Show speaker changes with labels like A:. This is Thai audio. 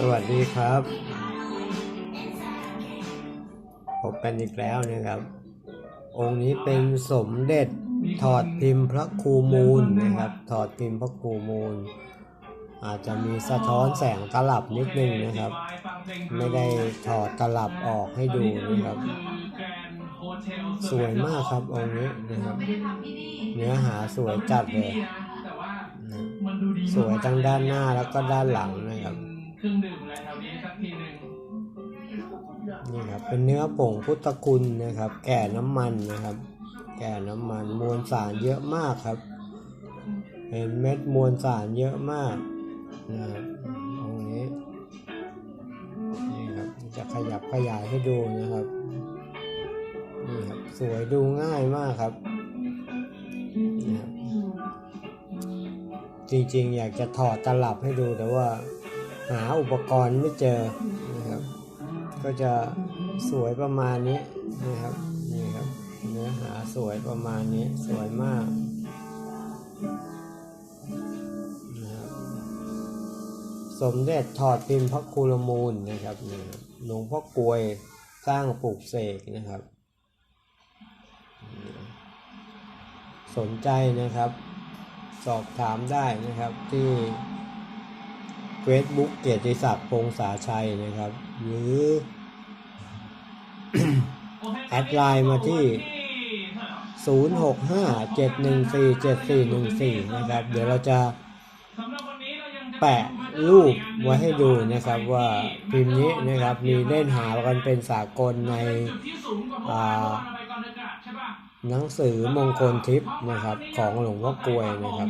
A: สวัสดีครับ พบกันอีกแล้วนะครับ องค์นี้เป็นสมเด็จถอดพิมพ์พระครูมูลนะครับ ถอดพิมพ์พระครูมูล อาจจะมีสะท้อนแสงตลับนิดนึงนะครับ ไม่ได้ถอดตลับออกให้ดูนะครับ สวยมากครับองค์นี้นะครับเนื้อหาสวยจัดเลยสวยทั้งด้านหน้าแล้วก็ด้านหลังนะครับ
B: รื่องดื่มอะไรแถวนี้สักทีหนึ่ง
A: นี่ครับเป็นเนื้อผงพุทธคุณนะครับ แก่น้ำมันนะครับ แก่น้ำมันมวลสารเยอะมากครับเห็นเม็ดมวลสารเยอะมากนะครับตรงนี้นี่ครับจะขยับขยายให้ดูนะครับนี่ครับสวยดูง่ายมากครับนี่ครับจริงๆ อยากจะถอดตลับให้ดูแต่ว่า หาอุปกรณ์ไม่เจอนะครับ ก็จะสวยประมาณนี้นะครับนี่ครับเนื้อหาสวยประมาณนี้สวยมากนะครับสมเด็จถอดพิมพ์พระคูลมูลนะครับนี่ครับหลวงพ่อกลวยสร้างปลูกเสกนะครับ สนใจนะครับ สอบถามได้นะครับที่ Facebook เกียรติศักดิ์พงษาชัยนะครับ หรือ แอดไลน์มาที่ 0657147414 นะครับ เดี๋ยวเราจะ
B: สำหรับวันนี้เรายังจ
A: แปะรูปไว้ให้ดูนะครับว่าพิมพ์นี้นะครับมีเล่นหากันเป็นสากลใน
B: จุดที่สูงกว่าเมื่อวานเมื่อวานเราไปก่อนอากาศใช่ป่ะ
A: หนังสือมงคลทิพย์นะครับ ของหลวงพ่อกลวยนะครับ